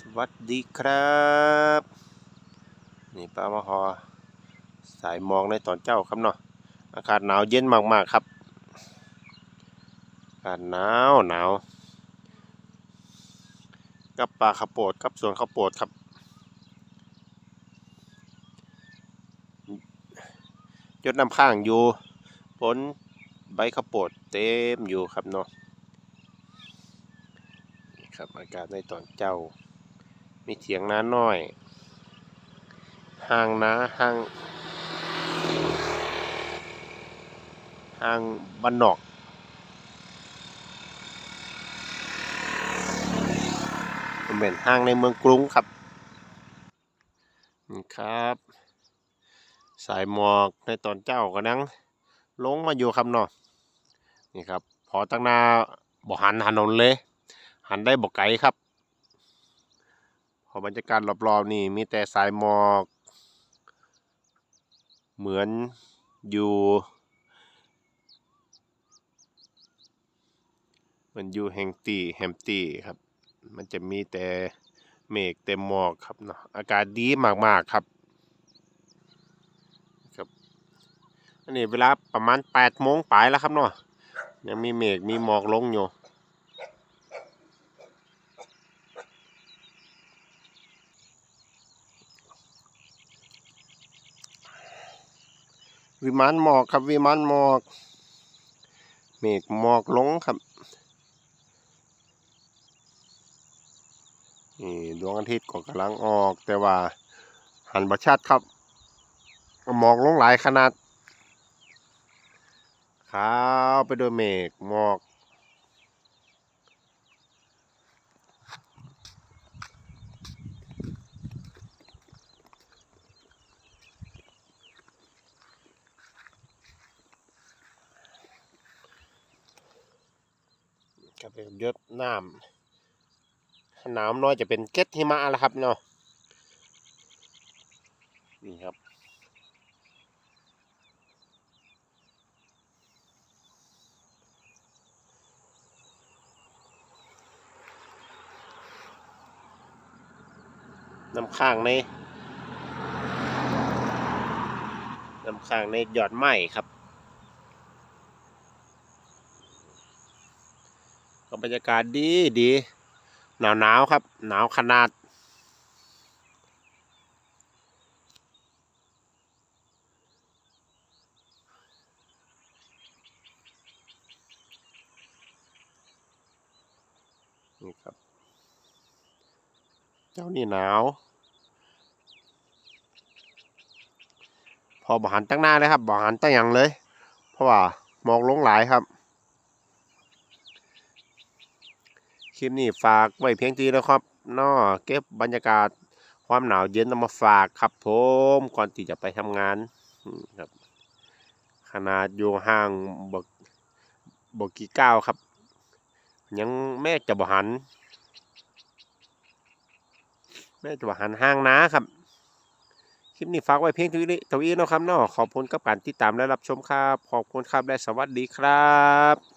สวัสดีครับ นี่ป้ามาฮอสายมองในตอนเจ้าครับเนาะอากาศหนาวเย็นมากๆครับอากาศหนาวหนาวกับปลาข้าวโพดกับสวนข้าวโพดครับ ยดน้ำข้างอยู่ผลใบข้าวโพดเต็มอยู่ครับเนาะนี่ครับอากาศในตอนเจ้า มีเถียงน้าน้อยห่างนาห่างห่างบ้านนอกเป็นห้างในเมืองกรุงครับนี่ครับ สายหมอกในตอนเจ้าก็นังลงมาอยู่ครับเนาะนี่ครับ พอตั้งหน้าบ่หันถนนเลย หันได้บ่ไกลครับ พอบรรยากาศรอบๆนี่มีแต่สายหมอก เหมือนอยู่เหมันอยู่แห่งตีแฮมตีครับ มันจะมีแต่เมฆเต็มหมอกครับเนาะอากาศดีมากๆครับครับอันนี้เวลาประมาณแปดโมงปลายแล้วครับเนาะยังมีเมฆมีหมอกลงอยู่ วิมานหมอกครับวิมานหมอก เมฆหมอกลงครับนี่ดวงอาทิตย์ก็กำลังออก แต่ว่าหันบชัดครับหมอกลงหลายขนาดขาวไปโดยเมฆหมอก ก็เป็นยศน้ำน้ำน้อยจะเป็นเก็ดหิมะแล้วครับเนาะนี่ครับน้ำข้างในน้ำข้างในหยอดไม้ครับ ก็บรรยากาศดีดีหนาวหนาวครับ หนาวขนาด นี่ครับ เจ้านี่หนาว พอบหันตั้งหน้าเลยครับบหันตั้งอย่างเลย เพราะว่าหมองลงหลายครับ ค ลิปนี้ฝากไว้เพียงทีนะครับนาะเก็บบรรยากาศความหนาวเย็นเอามาฝากครับผมก่อนที่จะไปทำงานครับ ขนาดอยู่ห่างบกบกกี่ก้าวครับ ยังแม่จะบหัน แม่จะบหันห้างนะครับ คลิปนี้ฝากไว้เพียงเท่านี้เท่านี้เนะครับนาะขอบคุณกับการติดตามและรับชมครับ ขอบคุณครับและสวัสดีครับ